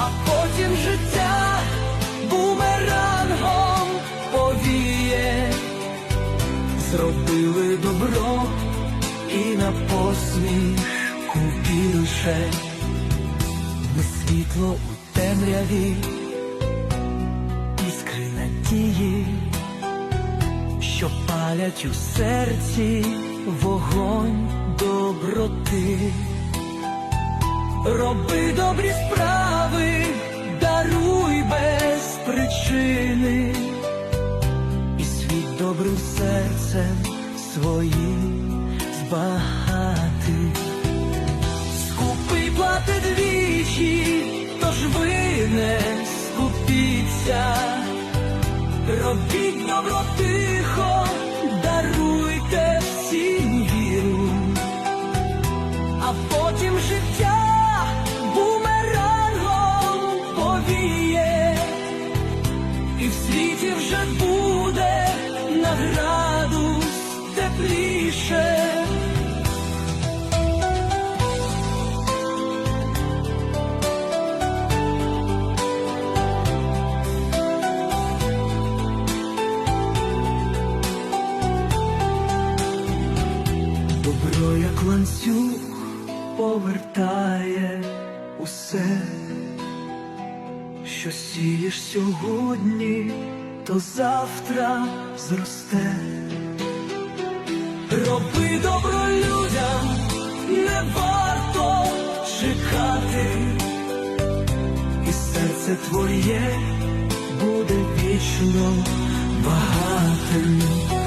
А потім життя бумерангом повіє, зробили добро і на посмішку більше. Ми світло у темряві, іскри надії, що палять у серці вогонь доброти. Роби добрі справи, даруй без причини, і світ добрим серцем своїм збагати. Скупий платить двічі, тож ви не скупіться. Робіть добро вже буде на градус тепліше. Добро, як ланцюг, повертає усе, що сієш сьогодні, то завтра зросте. Роби добро людям, не варто чекати, і серце твоє буде вічно багатим.